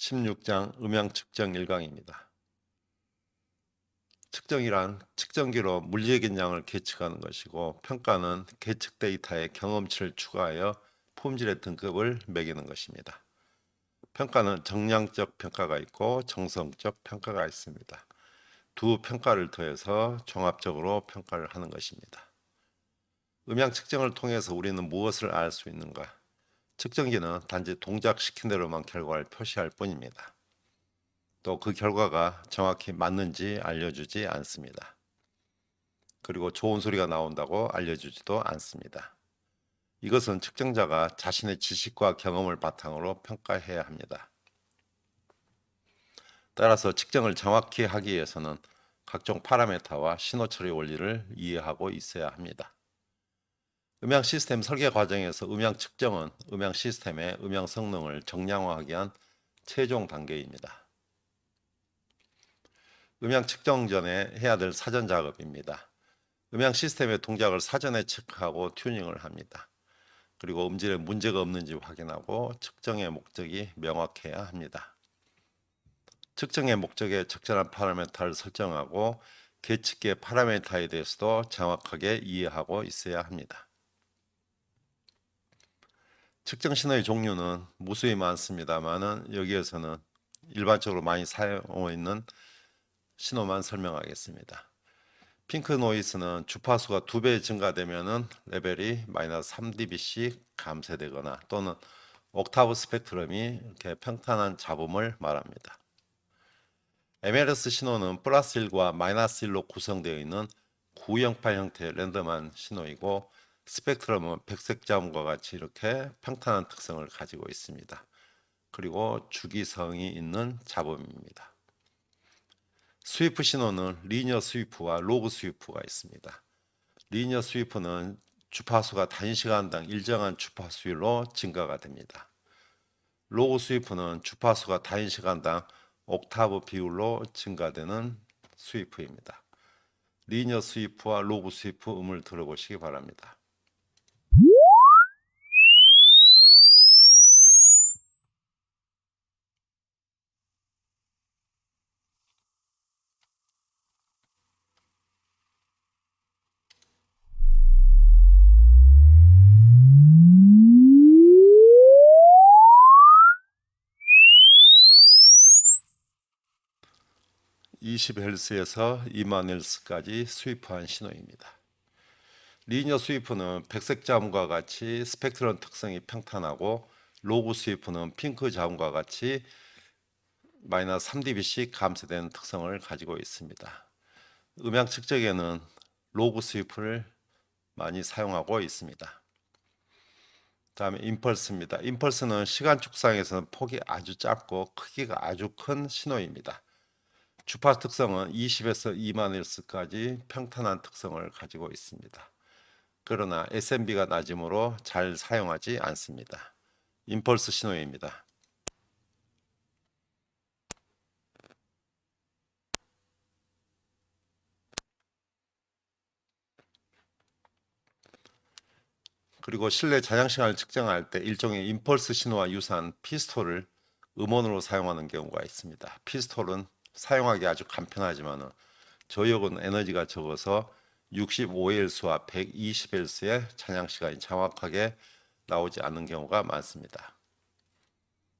16장 음향 측정 1강입니다. 측정이란 측정기로 물리의 긴장을 계측하는 것이고 평가는 계측 데이터에 경험치를 추가하여 품질의 등급을 매기는 것입니다. 평가는 정량적 평가가 있고 정성적 평가가 있습니다. 두 평가를 더해서 종합적으로 평가를 하는 것입니다. 음향 측정을 통해서 우리는 무엇을 알 수 있는가? 측정기는 단지 동작시킨 대로만 결과를 표시할 뿐입니다. 또 그 결과가 정확히 맞는지 알려주지 않습니다. 그리고 좋은 소리가 나온다고 알려주지도 않습니다. 이것은 측정자가 자신의 지식과 경험을 바탕으로 평가해야 합니다. 따라서 측정을 정확히 하기 위해서는 각종 파라메타와 신호 처리 원리를 이해하고 있어야 합니다. 음향 시스템 설계 과정에서 음향 측정은 음향 시스템의 음향 성능을 정량화하기 위한 최종 단계입니다. 음향 측정 전에 해야 될 사전 작업입니다. 음향 시스템의 동작을 사전에 체크하고 튜닝을 합니다. 그리고 음질에 문제가 없는지 확인하고 측정의 목적이 명확해야 합니다. 측정의 목적에 적절한 파라메타를 설정하고 계측기의 파라메타에 대해서도 정확하게 이해하고 있어야 합니다. 측정 신호의 종류는 무수히 많습니다만은 여기에서는 일반적으로 많이 사용하고 있는 신호만 설명하겠습니다. 핑크 노이스는 주파수가 두 배 증가되면은 레벨이 마이너스 3dB씩 감쇄되거나 또는 옥타브 스펙트럼이 이렇게 평탄한 잡음을 말합니다. MLS 신호는 플러스 1과 마이너스 1로 구성되어 있는 908 형태의 랜덤한 신호이고 스펙트럼은 백색 자음과 같이 이렇게 평탄한 특성을 가지고 있습니다. 그리고 주기성이 있는 잡음입니다. 스위프 신호는 리니어 스위프와 로그 스위프가 있습니다. 리니어 스위프는 주파수가 단시간당 일정한 주파수율로 증가가 됩니다. 로그 스위프는 주파수가 단시간당 옥타브 비율로 증가되는 스위프입니다. 리니어 스위프와 로그 스위프 음을 들어보시기 바랍니다. 20Hz에서 2만 Hz까지 스위프한 신호입니다. 리니어 스위프는 백색 자음과 같이 스펙트럼 특성이 평탄하고 로그 스위프는 핑크 자음과 같이 마이너스 3dB씩 감쇄되는 특성을 가지고 있습니다. 음향 측정에는 로그 스위프를 많이 사용하고 있습니다. 다음에 임펄스입니다. 임펄스는 시간 축상에서는 폭이 아주 짧고 크기가 아주 큰 신호입니다. 주파수 특성은 20에서 2만 헬스까지 평탄한 특성을 가지고 있습니다. 그러나 SMB가 낮으므로 잘 사용하지 않습니다. 임펄스 신호입니다. 그리고 실내 잔향 시간을 측정할 때 일종의 임펄스 신호와 유사한 피스톨을 음원으로 사용하는 경우가 있습니다. 피스톨은 사용하기 아주 간편하지만 저역은 에너지가 적어서 65Hz와 120Hz의 찬양 시간이 정확하게 나오지 않는 경우가 많습니다.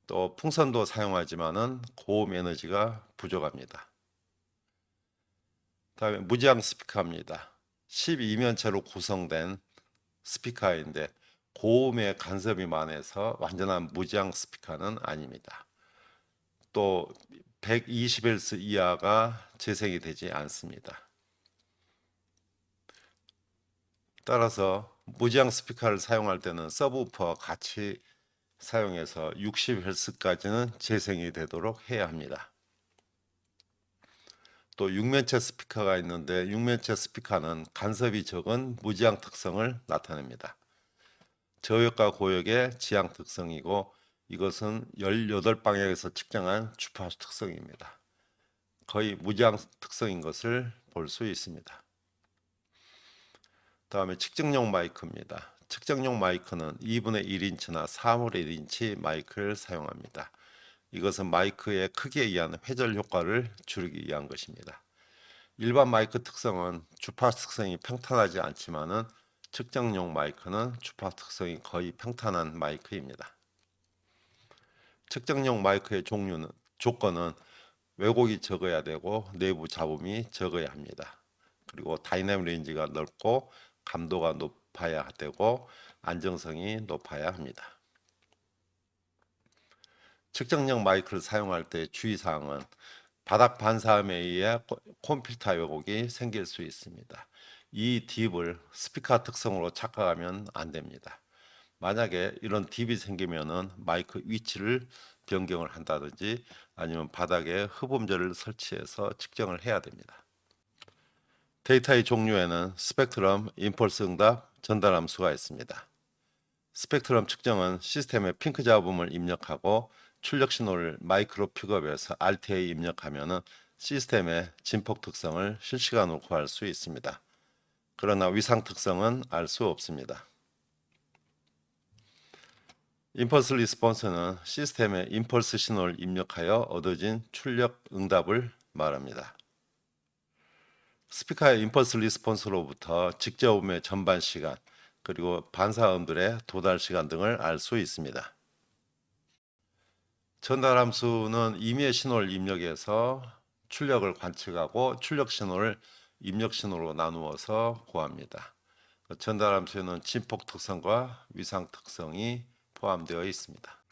또 풍선도 사용하지만은 고음 에너지가 부족합니다. 다음에 무지향 스피커입니다. 12면체로 구성된 스피커인데 고음의 간섭이 많아서 완전한 무지향 스피커는 아닙니다. 또 120Hz 이하가 재생이 되지 않습니다. 따라서 무지향 스피커를 사용할 때는 서브우퍼와 같이 사용해서 60Hz까지는 재생이 되도록 해야 합니다. 또 6면체 스피커가 있는데 6면체 스피커는 간섭이 적은 무지향 특성을 나타냅니다. 저역과 고역의 지향 특성이고 이것은 18방향에서 측정한 주파수 특성입니다. 거의 무지향 특성인 것을 볼 수 있습니다. 다음에 측정용 마이크입니다. 측정용 마이크는 2분의 1인치나 3분의 1인치 마이크를 사용합니다. 이것은 마이크의 크기에 의한 회절 효과를 줄이기 위한 것입니다. 일반 마이크 특성은 주파수 특성이 평탄하지 않지만은 측정용 마이크는 주파수 특성이 거의 평탄한 마이크입니다. 측정용 마이크의 종류는 조건은 왜곡이 적어야 되고 내부 잡음이 적어야 합니다. 그리고 다이내믹 레인지가 넓고 감도가 높아야 되고 안정성이 높아야 합니다. 측정용 마이크를 사용할 때 주의사항은 바닥 반사음에 의해 코- 컴퓨터 왜곡이 생길 수 있습니다. 이 딥을 스피커 특성으로 착각하면 안 됩니다. 만약에 이런 딥이 생기면은 마이크 위치를 변경을 한다든지 아니면 바닥에 흡음재를 설치해서 측정을 해야 됩니다. 데이터의 종류에는 스펙트럼, 임펄스 응답, 전달 함수가 있습니다. 스펙트럼 측정은 시스템에 핑크 잡음을 입력하고 출력 신호를 마이크로 픽업해서 RT에 입력하면은 시스템의 진폭 특성을 실시간으로 구할 수 있습니다. 그러나 위상 특성은 알 수 없습니다. 임펄스 리스폰스는 시스템에 임펄스 신호를 입력하여 얻어진 출력 응답을 말합니다. 스피커의 임펄스 리스폰스로부터 직접음의 전반 시간 그리고 반사음들의 도달 시간 등을 알 수 있습니다. 전달 함수는 임의의 신호를 입력해서 출력을 관측하고 출력 신호를 입력 신호로 나누어서 구합니다. 전달 함수에는 진폭 특성과 위상 특성이 포함되어 있습니다.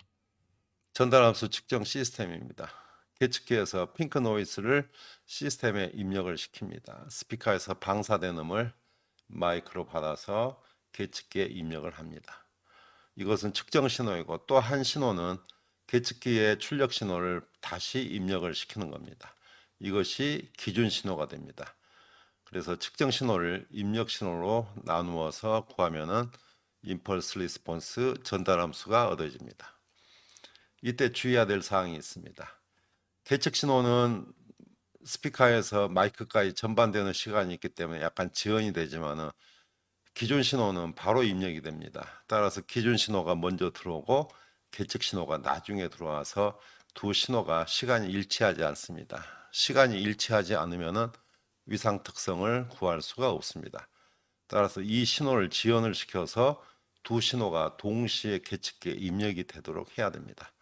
전달 함수 측정 시스템입니다. 계측기에서 핑크 노이스를 시스템에 입력을 시킵니다. 스피커에서 방사된 음을 마이크로 받아서 계측기에 입력을 합니다. 이것은 측정 신호이고 또 한 신호는 계측기의 출력 신호를 다시 입력을 시키는 겁니다. 이것이 기준 신호가 됩니다. 그래서 측정 신호를 입력 신호로 나누어서 구하면은 임펄스 리스폰스 전달 함수가 얻어집니다. 이때 주의해야 될 사항이 있습니다. 계측 신호는 스피커에서 마이크까지 전반되는 시간이 있기 때문에 약간 지연이 되지만은 기존 신호는 바로 입력이 됩니다. 따라서 기존 신호가 먼저 들어오고 계측 신호가 나중에 들어와서 두 신호가 시간이 일치하지 않습니다. 시간이 일치하지 않으면은 위상 특성을 구할 수가 없습니다. 따라서 이 신호를 지연을 시켜서 두 신호가 동시에 계측기에 입력이 되도록 해야 됩니다.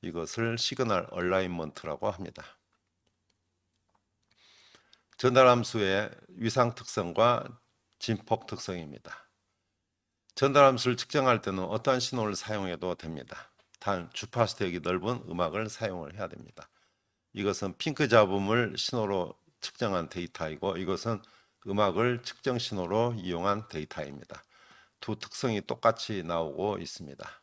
이것을 시그널 얼라인먼트라고 합니다. 전달 함수의 위상 특성과 진폭 특성입니다. 전달 함수를 측정할 때는 어떠한 신호를 사용해도 됩니다. 단 주파수 대역이 넓은 음악을 사용을 해야 됩니다. 이것은 핑크 잡음을 신호로 측정한 데이터이고 이것은 음악을 측정 신호로 이용한 데이터입니다. 두 특성이 똑같이 나오고 있습니다.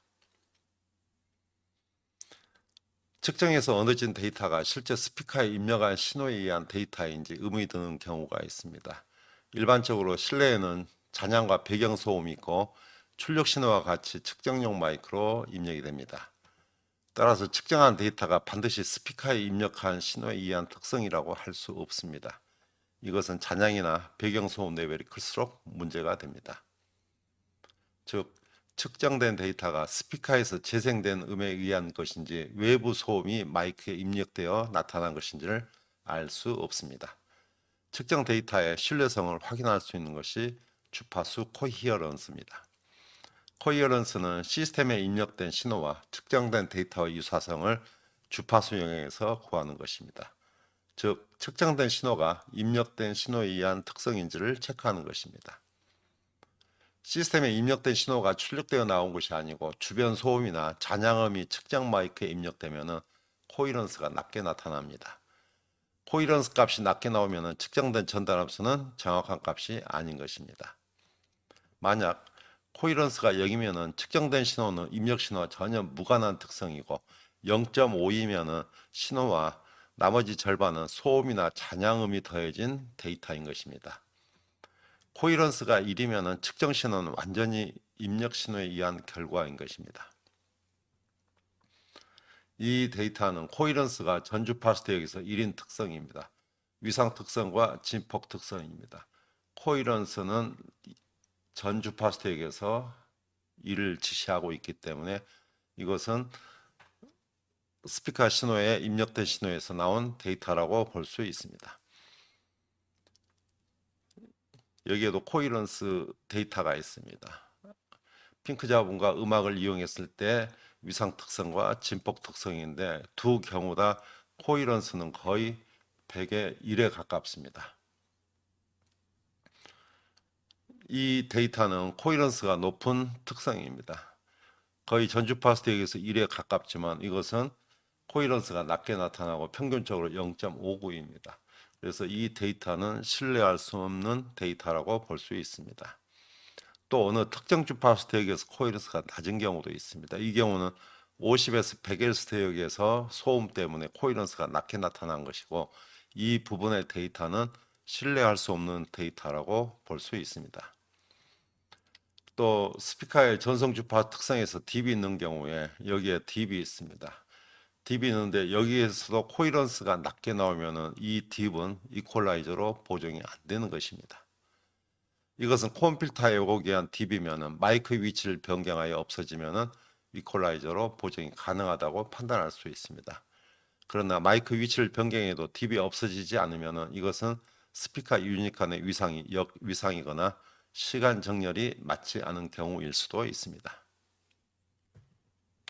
측정에서 얻어진 데이터가 실제 스피커에 입력한 신호에 의한 데이터인지 의문이 드는 경우가 있습니다. 일반적으로 실내에는 잔향과 배경 소음이 있고 출력 신호와 같이 측정용 마이크로 입력이 됩니다. 따라서 측정한 데이터가 반드시 스피커에 입력한 신호에 의한 특성이라고 할 수 없습니다. 이것은 잔향이나 배경 소음 레벨이 클수록 문제가 됩니다. 즉 측정된 데이터가 스피커에서 재생된 음에 의한 것인지 외부 소음이 마이크에 입력되어 나타난 것인지를 알 수 없습니다. 측정 데이터의 신뢰성을 확인할 수 있는 것이 주파수 코히어런스입니다. 코히어런스는 시스템에 입력된 신호와 측정된 데이터의 유사성을 주파수 영역에서 구하는 것입니다. 즉 측정된 신호가 입력된 신호에 의한 특성인지를 체크하는 것입니다. 시스템에 입력된 신호가 출력되어 나온 것이 아니고 주변 소음이나 잔향음이 측정 마이크에 입력되면 코이런스가 낮게 나타납니다. 코이런스 값이 낮게 나오면 측정된 전달 함수는 정확한 값이 아닌 것입니다. 만약 코이런스가 0이면 측정된 신호는 입력 신호와 전혀 무관한 특성이고 0.5이면 신호와 나머지 절반은 소음이나 잔향음이 더해진 데이터인 것입니다. 코이런스가 1이면 측정 신호는 완전히 입력 신호에 의한 결과인 것입니다. 이 데이터는 코이런스가 전주파수 대역에서 1인 특성입니다. 위상 특성과 진폭 특성입니다. 코이런스는 전주파수 대역에서 1을 지시하고 있기 때문에 이것은 스피커 신호에 입력된 신호에서 나온 데이터라고 볼 수 있습니다. 여기에도 코이런스 데이터가 있습니다. 핑크 자분과 음악을 이용했을 때 위상 특성과 진폭 특성인데 두 경우 다 코이런스는 거의 100의 1에 가깝습니다. 이 데이터는 코이런스가 높은 특성입니다. 거의 전주파 스택에서 1에 가깝지만 이것은 코이런스가 낮게 나타나고 평균적으로 0.59입니다. 그래서 이 데이터는 신뢰할 수 없는 데이터라고 볼 수 있습니다. 또 어느 특정 주파 스택에서 코이런스가 낮은 경우도 있습니다. 이 경우는 50에서 100Hz 대역에서 소음 때문에 코이런스가 낮게 나타난 것이고 이 부분의 데이터는 신뢰할 수 없는 데이터라고 볼 수 있습니다. 또 스피커의 전송 주파 특성에서 딥이 있는 경우에 여기에 딥이 있습니다. 딥이 있는데 여기에서도 코이런스가 낮게 나오면은 이 딥은 이퀄라이저로 보정이 안 되는 것입니다. 이것은 콤 필터에 오기 위한 딥이면은 마이크 위치를 변경하여 없어지면은 이퀄라이저로 보정이 가능하다고 판단할 수 있습니다. 그러나 마이크 위치를 변경해도 딥이 없어지지 않으면은 이것은 스피커 유닛 간의 위상이 역 위상이거나 시간 정렬이 맞지 않은 경우일 수도 있습니다.